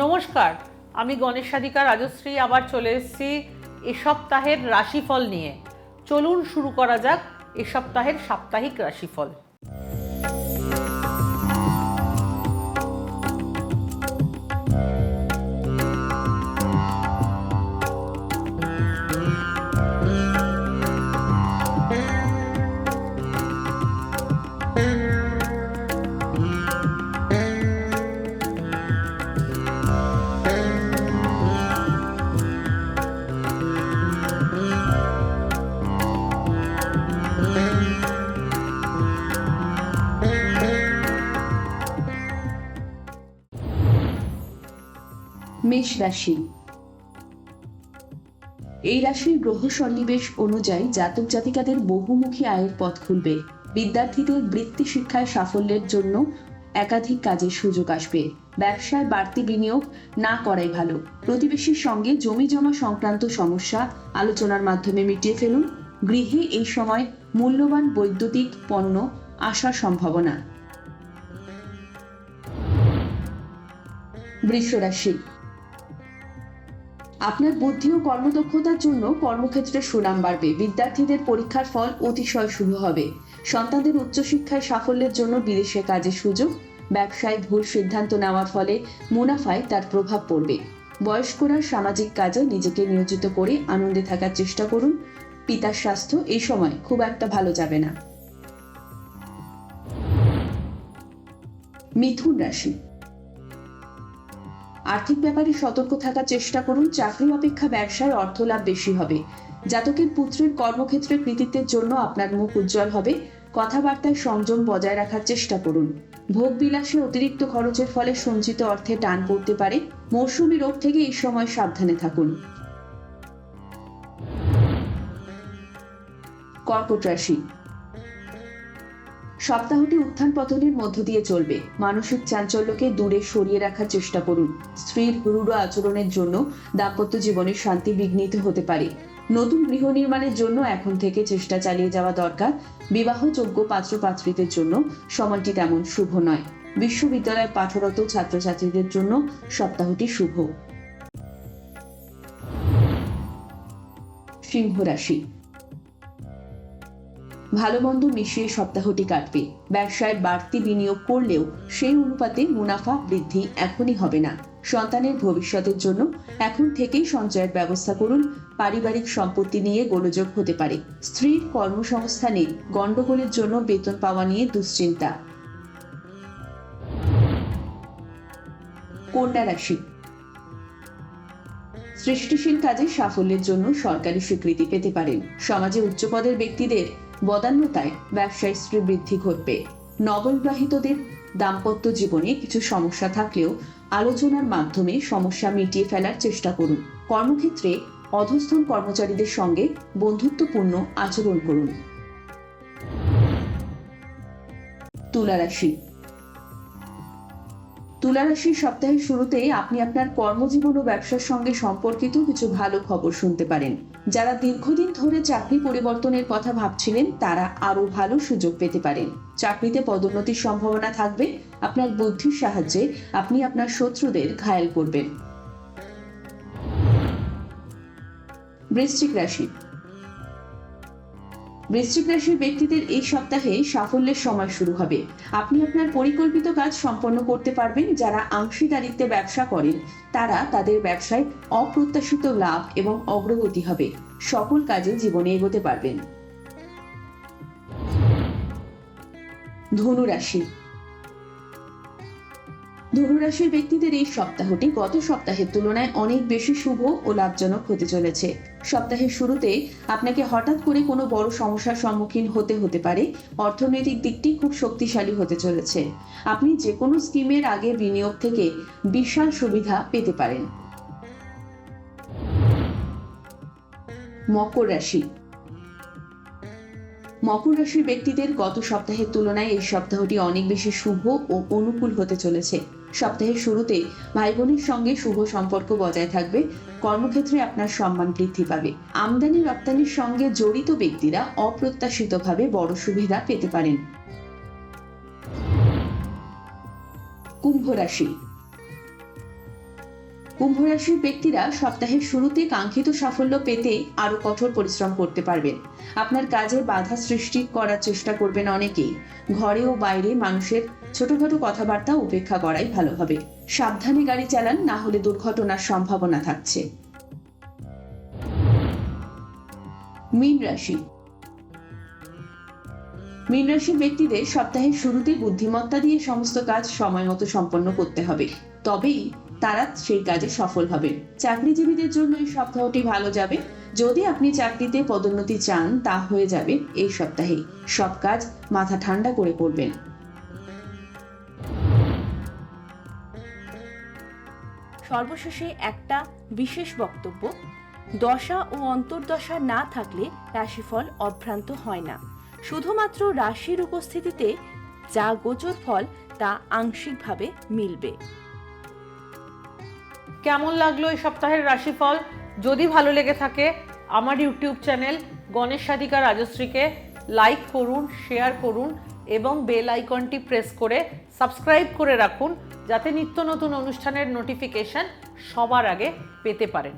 নমস্কার, আমি গণেশ সাধিকা রাজশ্রী, আবার চলে এসেছি এ সপ্তাহের রাশিফল নিয়ে। চলুন শুরু করা যাক এ সপ্তাহের সাপ্তাহিক রাশিফল। মেষ রাশি। এই রাশির গ্রহ সন্নিবেশ অনুযায়ী জাতক জাতিকাদের বহুমুখী আয়ের পথ খুলবে। বিদ্যার্থীদের বৃত্তি শিক্ষায় সাফল্যের জন্য একাধিক কাজের সুযোগ আসবে। ব্যবসায় বাড়তি বিনিয়োগ না করাই ভালো। প্রতিবেশীর সঙ্গে জমি জমা সংক্রান্ত সমস্যা আলোচনার মাধ্যমে মিটিয়ে ফেলুন। গৃহে এই সময় মূল্যবান বৈদ্যুতিক পণ্য আসার সম্ভাবনা। বৃষ আপনার বুদ্ধি ও কর্মদক্ষতার জন্য কর্মক্ষেত্রে সুনাম বাড়বে। বিদ্যার্থীদের পরীক্ষার ফল অতিশয় শুভ হবে। সন্তানদের উচ্চশিক্ষায় সাফল্যের জন্য বিদেশে কাজের সুযোগ, ব্যবসায় ভুল সিদ্ধান্ত নেওয়ার ফলে মুনাফায় তার প্রভাব পড়বে। বয়স্করা সামাজিক কাজে নিজেকে নিয়োজিত করে আনন্দে থাকার চেষ্টা করুন। পিতার স্বাস্থ্য এই সময় খুব একটা ভালো যাবে না। মিথুন রাশি আর্থিক ব্যাপারে সতর্ক থাকার চেষ্টা করুন। চাকরি অপেক্ষা ব্যবসায় অর্থ লাভ বেশি হবে। জাতকের পুত্রের কর্মক্ষেত্রে কৃতিত্বের জন্য আপনার মুখ উজ্জ্বল হবে। কথাবার্তায় সংযম বজায় রাখার চেষ্টা করুন। ভোগ বিলাসে অতিরিক্ত খরচের ফলে সঞ্চিত অর্থে টান পড়তে পারে। মৌসুমী রোগ থেকে এই সময় সাবধানে থাকুন। কর্কট রাশি সপ্তাহটি উত্থান পতনের মধ্য দিয়ে চলবে। মানসিক চাঞ্চল্যকে দূরে সরিয়ে রাখার চেষ্টা করুন। স্ত্রীর রূঢ় আচরণের জন্য দাম্পত্য জীবনের শান্তি বিঘ্নিত হতে পারে। নতুন গৃহ নির্মাণের জন্য এখন থেকে চেষ্টা চালিয়ে যাওয়া দরকার। বিবাহযোগ্য পাত্রপাত্রীদের জন্য সময়টি তেমন শুভ নয়। বিশ্ববিদ্যালয়ে পাঠরত ছাত্রছাত্রীদের জন্য সপ্তাহটি শুভ। সিংহ রাশি ভালো মন্দ মিশিয়ে সপ্তাহটি কাটবে। ব্যবসায় বাড়তি বিনিয়োগ করলেও সেই অনুপাতে মুনাফা বৃদ্ধি এখনই হবে না। সন্তানের ভবিষ্যতের জন্য এখন থেকেই সঞ্চয়ের ব্যবস্থা করুন, পারিবারিক সম্পত্তি নিয়ে গোলযোগ হতে পারে। স্ত্রীর কর্মসংস্থানে গণ্ডগোলের জন্য বেতন পাওয়া নিয়ে দুশ্চিন্তা। কন্যা রাশি। সৃষ্টিশীল কাজে সাফল্যের জন্য সরকারি স্বীকৃতি পেতে পারেন। সমাজে উচ্চপদের ব্যক্তিদের বদান্যতায় ব্যবসায় বৃদ্ধি ঘটবে। নববিবাহিতদের দাম্পত্য জীবনে কিছু সমস্যা থাকলেও আলোচনার মাধ্যমে সমস্যা মিটিয়ে ফেলার চেষ্টা করুন। কর্মক্ষেত্রে অধস্থন কর্মচারীদের সঙ্গে বন্ধুত্বপূর্ণ আচরণ করুন। তুলা রাশি তুলারাশির সপ্তাহের শুরুতে আপনি আপনার কর্মজীবন ও ব্যবসার সঙ্গে সম্পর্কিত কিছু ভালো খবর শুনতে পারেন। যারা দীর্ঘদিন ধরে চাকরি পরিবর্তনের কথা ভাবছিলেন, তারা আরও ভালো সুযোগ পেতে পারেন। চাকরিতে পদোন্নতির সম্ভাবনা থাকবে, আপনার বুদ্ধির সাহায্যে আপনি আপনার শত্রুদের ঘায়েল করবেন। বৃশ্চিক রাশি বৃশ্চিক রাশির ব্যক্তিদের এই সপ্তাহে সাফল্যের সময় শুরু হবে। আপনি আপনার পরিকল্পিত কাজ সম্পন্ন করতে পারবেন যারা অংশীদারিত্বে ব্যবসা করেন। তারা তাদের ব্যবসায় অপ্রত্যাশিত লাভ এবং অগ্রগতি হবে। সকল কাজে জীবনে এগোতে পারবেন। ধনু রাশি ধনুরাশির ব্যক্তিদের এই সপ্তাহটি গত সপ্তাহের তুলনায় অনেক বেশি শুভ ও লাভজনক হতে চলেছে। সপ্তাহের শুরুতে আপনাকে হঠাৎ করে কোনো বড় সমস্যার সম্মুখীন হতে হতে পারে। অর্থনৈতিক দিকটি খুব শক্তিশালী হতে চলেছে। আপনি যে কোনো স্কিমের আগে বিনিয়োগ থেকে বিশাল সুবিধা পেতে পারেন। মকর রাশি। মকর রাশির ব্যক্তিদের গত সপ্তাহের তুলনায় এই সপ্তাহটি অনেক বেশি শুভ ও অনুকূল হতে চলেছে। সপ্তাহের শুরুতে ভাই বোনের সঙ্গে শুভ সম্পর্ক বজায় থাকবে। কর্মক্ষেত্রে আপনার সম্মান বৃদ্ধি পাবে। আমদানি রপ্তানির সঙ্গে জড়িত ব্যক্তিরা অপ্রত্যাশিতভাবে বড় সুবিধা পেতে পারেন। কুম্ভ রাশি। কুম্ভ রাশির ব্যক্তিরা সপ্তাহের শুরুতে কাঙ্ক্ষিত সাফল্য পেতে আরও কঠোর পরিশ্রম করতে পারবেন। আপনার কাজে বাধা সৃষ্টি করার চেষ্টা করবেন অনেকেই। ঘরে ও বাইরে মানুষের ছোটখাটো কথাবার্তা উপেক্ষা করাই ভালো হবে। সাবধানে গাড়ি চালান, না হলে দুর্ঘটনার সম্ভাবনা থাকছে। মীন রাশি। মীন রাশির ব্যক্তিদের সপ্তাহের শুরুতে বুদ্ধিমত্তা দিয়ে সমস্ত কাজ সময় মতো সম্পন্ন করতে হবে। তবেই তারা সেই কাজে সফল হবে। চাকরিজীবীদের জন্য এই সপ্তাহটি ভালো যাবে। যদি আপনি চাকরিতে পদোন্নতি চান, তা হয়ে যাবে এই সপ্তাহে। সব কাজ মাথা ঠান্ডা করে করবেন। সর্বশেষে একটা বিশেষ বক্তব্য, দশা ও অন্তর্দশা না থাকলে রাশিফল অভ্রান্ত হয় না। শুধুমাত্র রাশির উপস্থিতিতে যা গোচর ফল, তা আংশিকভাবে মিলবে। কেমন লাগল এই সপ্তাহের রাশিফল? যদি ভালো লেগে থাকে, আমার ইউটিউব চ্যানেল গণেশ সাধিকা রাজশ্রীকে লাইক করুন শেয়ার করুন এবং বেল আইকনটি প্রেস করে সাবস্ক্রাইব করে রাখুন যাতে নিত্য নতুন অনুষ্ঠানের নোটিফিকেশান সবার আগে পেতে পারেন।